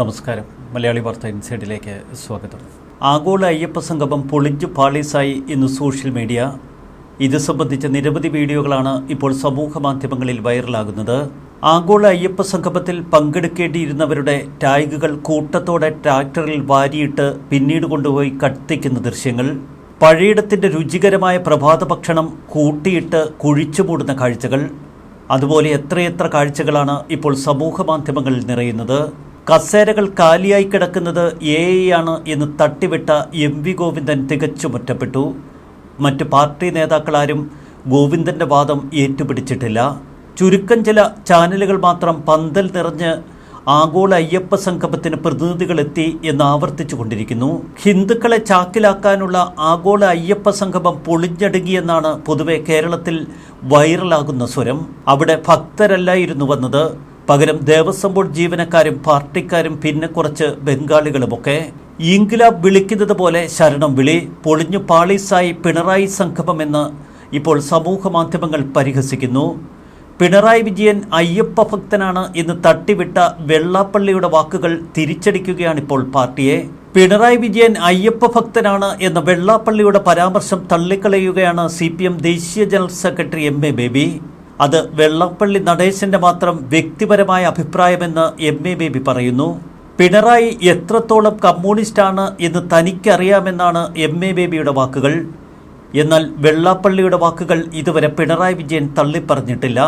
നമസ്കാരം. മലയാളി വാർത്ത ഇൻസൈഡിലേക്ക് സ്വാഗതം. ആഗോള അയ്യപ്പ സംഗമം പൊളിഞ്ഞു പാളീസായി ഇന്ന് സോഷ്യൽ മീഡിയ. ഇത് സംബന്ധിച്ച നിരവധി വീഡിയോകളാണ് ഇപ്പോൾ സമൂഹ മാധ്യമങ്ങളിൽ വൈറലാകുന്നത്. ആഗോള അയ്യപ്പ സംഗമത്തിൽ പങ്കെടുക്കേണ്ടിയിരുന്നവരുടെ ടാഗുകൾ കൂട്ടത്തോടെ ട്രാക്ടറിൽ വാരിയിട്ട് പിന്നീട് കൊണ്ടുപോയി കത്തിക്കുന്ന ദൃശ്യങ്ങൾ. പഴയിടത്തിന്റെ രുചികരമായ പ്രഭാത ഭക്ഷണം കൂട്ടിയിട്ട് കുഴിച്ചു മൂടുന്ന കാഴ്ചകൾ. അതുപോലെ എത്രയെത്ര കാഴ്ചകളാണ് ഇപ്പോൾ സമൂഹ മാധ്യമങ്ങളിൽ നിറയുന്നത്. കസേരകൾ കാലിയായി കിടക്കുന്നത് എ ആണ് എന്ന് തട്ടിവിട്ട എം വി ഗോവിന്ദൻ തികച്ചും ഒറ്റപ്പെട്ടു. മറ്റ് പാർട്ടി നേതാക്കളാരും ഗോവിന്ദന്റെ വാദം ഏറ്റുപിടിച്ചിട്ടില്ല. ചുരുക്കം ചില ചാനലുകൾ മാത്രം പന്തൽ നിറഞ്ഞ് ആഗോള അയ്യപ്പ സംഗമത്തിന് പ്രതിനിധികളെത്തി എന്ന് ആവർത്തിച്ചു കൊണ്ടിരിക്കുന്നു ഹിന്ദുക്കളെ ചാക്കിലാക്കാനുള്ള ആഗോള അയ്യപ്പ സംഗമം പൊളിഞ്ഞടുങ്ങിയെന്നാണ് പൊതുവെ കേരളത്തിൽ വൈറലാകുന്ന സ്വരം. അവിടെ ഭക്തരല്ലായിരുന്നു വന്നത്. പകരം ദേവസ്വം ബോർഡ് ജീവനക്കാരും പാർട്ടിക്കാരും പിന്നെ കുറച്ച് ബംഗാളികളുമൊക്കെ ഇൻകിലാബ് വിളിക്കുന്നത് പോലെ ശരണം വിളി പൊളിഞ്ഞു പാളീസായി പിണറായി സംഗമമെന്ന് ഇപ്പോൾ സമൂഹ മാധ്യമങ്ങൾ പരിഹസിക്കുന്നു. പിണറായി വിജയൻ അയ്യപ്പ ഭക്തനാണ് എന്ന് തട്ടിവിട്ട വെള്ളാപ്പള്ളിയുടെ വാക്കുകൾ തിരിച്ചടിക്കുകയാണ് ഇപ്പോൾ പാർട്ടിയെ. പിണറായി വിജയൻ അയ്യപ്പ ഭക്തനാണ് എന്ന വെള്ളാപ്പള്ളിയുടെ പരാമർശം തള്ളിക്കളയുകയാണ് സി ദേശീയ general secretary M A Baby. അത് വെള്ളപ്പള്ളി നടേശന്റെ മാത്രം വ്യക്തിപരമായ അഭിപ്രായമെന്ന് എം എ ബേബി പറയുന്നു. പിണറായി എത്രത്തോളം കമ്മ്യൂണിസ്റ്റാണ് എന്ന് തനിക്കറിയാമെന്നാണ് എം എ ബേബിയുടെ വാക്കുകൾ. എന്നാൽ വെള്ളാപ്പള്ളിയുടെ വാക്കുകൾ ഇതുവരെ പിണറായി വിജയൻ തള്ളിപ്പറഞ്ഞിട്ടില്ല.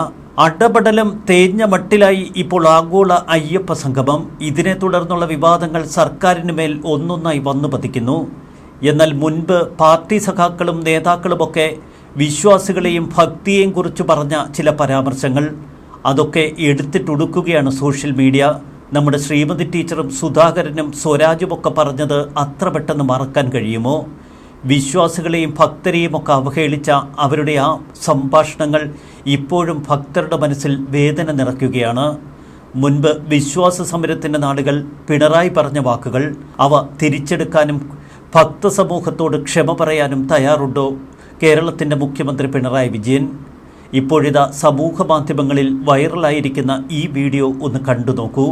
അടപടലം തേഞ്ഞ മട്ടിലായി ഇപ്പോൾ ആഗോള അയ്യപ്പ സംഗമം. ഇതിനെ തുടർന്നുള്ള വിവാദങ്ങൾ സർക്കാരിന് മേൽ ഒന്നൊന്നായി വന്നു പതിക്കുന്നു എന്നാൽ മുൻപ് പാർട്ടി സഖാക്കളും നേതാക്കളുമൊക്കെ വിശ്വാസികളെയും ഭക്തിയെയും കുറിച്ച് പറഞ്ഞ ചില പരാമർശങ്ങൾ അതൊക്കെ എടുത്തിട്ടൊടുക്കുകയാണ് സോഷ്യൽ മീഡിയ. നമ്മുടെ ശ്രീമതി ടീച്ചറും സുധാകരനും സ്വരാജുമൊക്കെ പറഞ്ഞത് അത്ര പെട്ടെന്ന് മറക്കാൻ കഴിയുമോ? വിശ്വാസികളെയും ഭക്തരെയും ഒക്കെ അവഹേളിച്ച അവരുടെ ആ സംഭാഷണങ്ങൾ ഇപ്പോഴും ഭക്തരുടെ മനസ്സിൽ വേദന നിറയ്ക്കുകയാണ്. മുൻപ് വിശ്വാസ സമരത്തിന്റെ നാടുകൾ പിണറായി പറഞ്ഞ വാക്കുകൾ അവ തിരിച്ചെടുക്കാനും ഭക്തസമൂഹത്തോട് ക്ഷമ പറയാനും തയ്യാറുണ്ടോ? കേരളത്തിന്റെ മുഖ്യമന്ത്രി പിണറായി വിജയൻ. ഇപ്പോഴിതാ സമൂഹ മാധ്യമങ്ങളിൽ വൈറലായിരിക്കുന്ന ഈ വീഡിയോ ഒന്ന് കണ്ടു നോക്കൂ.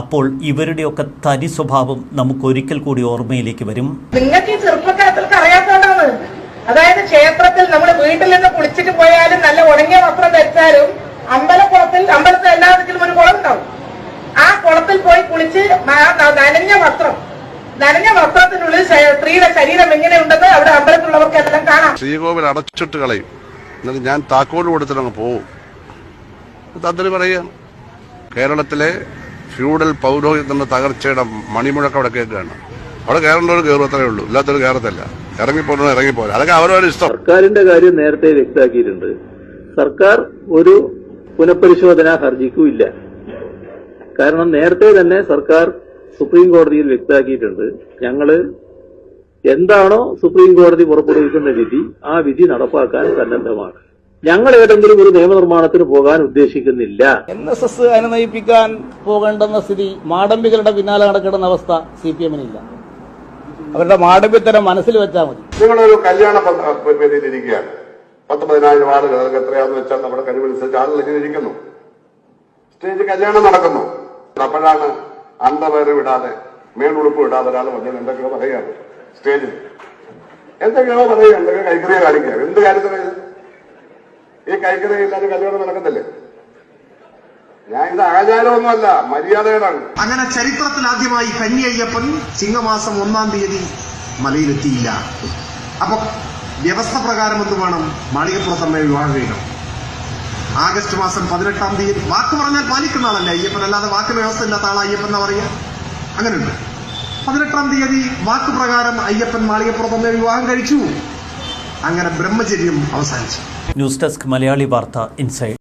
അപ്പോൾ ഇവരുടെയൊക്കെ തനി സ്വഭാവം നമുക്ക് ഒരിക്കൽ കൂടി ഓർമ്മയിലേക്ക് വരും. നിങ്ങൾക്ക് ഈ ചെറുപ്പക്കാലത്തിൽ അറിയാത്തതാണ് അതായത് ക്ഷേത്രത്തിൽ നമ്മൾ വീട്ടിൽ നിന്ന് കുളിച്ചിട്ട് പോയാലും നല്ല ഉണങ്ങിയ വസ്ത്രം ധരിച്ചാലും അമ്പലക്കുളത്തിൽ അമ്പലത്തിൽ എല്ലാത്തിലും ഒരു കുളം ഉണ്ടാവും. ആ കുളത്തിൽ പോയി കുളിച്ച് നനഞ്ഞ വസ്ത്രം നനഞ്ഞ വസ്ത്രത്തിനുള്ളിൽ സ്ത്രീയുടെ ശരീരം എങ്ങനെയുണ്ടെന്ന് അവിടെ അമ്പലത്തിലുള്ളവർക്കെല്ലാം കാണാം. ശ്രീകോവിൽ അടച്ചിട്ട് കളയും. എന്നിട്ട് ഞാൻ താക്കോൽ കൊടുത്തിട്ട് അങ്ങ് പോവും. തന്ത്രി പറയുക. കേരളത്തിലെ ഫ്യൂഡൽ പൗരോഹിത്യത്തിന്റെ തകർച്ചയുടെ മണിമുഴക്കം അവിടെ കേൾക്കുകയാണ്. അവിടെ കയറേണ്ടവർ കയറും അത്രേ ഉള്ളൂ. ഇല്ലാത്തവർ കയറത്തില്ല ഇറങ്ങിപ്പോകണം ഇറങ്ങിപ്പോ അതൊക്കെ അവരവരുടെ ഇഷ്ടം. സർക്കാരിന്റെ കാര്യം നേരത്തെ വ്യക്തമാക്കിയിട്ടുണ്ട്. സർക്കാർ ഒരു പുനഃപരിശോധനാ ഹർജിക്കും ഇല്ല. കാരണം നേരത്തെ തന്നെ സർക്കാർ സുപ്രീം കോടതിയിൽ വ്യക്തമാക്കിയിട്ടുണ്ട്. ഞങ്ങൾ എന്താണോ സുപ്രീം കോടതി പുറപ്പെടുവിക്കുന്ന വിധി ആ വിധി നടപ്പാക്കാൻ സന്നദ്ധമാണ്. ഞങ്ങൾ ഏതെങ്കിലും ഒരു നിയമനിർമ്മാണത്തിന് പോകാൻ ഉദ്ദേശിക്കുന്നില്ല. എൻ എസ് എസ് അനുനയിപ്പിക്കാൻ നയിപ്പിക്കാൻ പോകേണ്ടെന്ന സ്ഥിതി മാടമ്പികളുടെ പിന്നാലെ നടക്കുന്ന അവസ്ഥ സി പി എമ്മിനില്ല. അവരുടെ മാടമ്പിത്തരം മനസ്സിൽ വെച്ചാൽ മതി. നിങ്ങളൊരു കല്യാണ പദ്ധതിയിലിരിക്കുകയാണ് പത്ത് പതിനായിരം ആളുകൾ അതൊക്കെ എത്രയാന്ന് വെച്ചാൽ നമ്മുടെ കഴിവനുസരിച്ച് ആളുകൾ ഇങ്ങനെ ഇരിക്കുന്നു. സ്റ്റേജ് കല്യാണം നടക്കുന്നു. അപ്പോഴാണ് അണ്ടവേറ് വിടാതെ മേലുടുപ്പ് വിടാതെ ഒരാൾ വന്നത് എന്തൊക്കെയോ പറയുകയാണ്. സ്റ്റേജിൽ. എന്തൊക്കെയോ പറയുക എന്തൊക്കെ കൈക്കറിയ കാണിക്കുക എന്ത് കാര്യത്തിന് ഈ കൈക്കറിയ ഇല്ലാതെ കല്യാണം നടക്കത്തില്ലേ? ഞാൻ ഇത് ആചാരമൊന്നുമല്ല മര്യാദകളാണ് അങ്ങനെ ചരിത്രത്തിൽ ആദ്യമായി കന്യയ്യപ്പൻ ചിങ്ങമാസം ഒന്നാം തീയതി മലയിലെത്തിയില്ല. അപ്പൊ വ്യവസ്ഥ പ്രകാരം എന്ത് വേണം? മാളികപ്പുറത്തമ്മയെ വിവാഹം കഴിക്കണം. ആഗസ്റ്റ് മാസം പതിനെട്ടാം തീയതി. വാക്ക് പറഞ്ഞാൽ പാലിക്കുന്ന ആളല്ല? അയ്യപ്പൻ അല്ലാതെ വാക്ക് വ്യവസ്ഥ ഇല്ലാത്ത ആളാ അയ്യപ്പൻ എന്നാ പറയുക അങ്ങനെയുണ്ട്. പതിനെട്ടാം തീയതി വാക്ക് പ്രകാരം അയ്യപ്പൻ മാളികപ്പുറത്തുനിന്ന് വിവാഹം കഴിച്ചു. അങ്ങനെ ബ്രഹ്മചര്യം അവസാനിച്ചു. ന്യൂസ് ഡെസ്ക് മലയാളി വാർത്ത ഇൻസൈഡ്.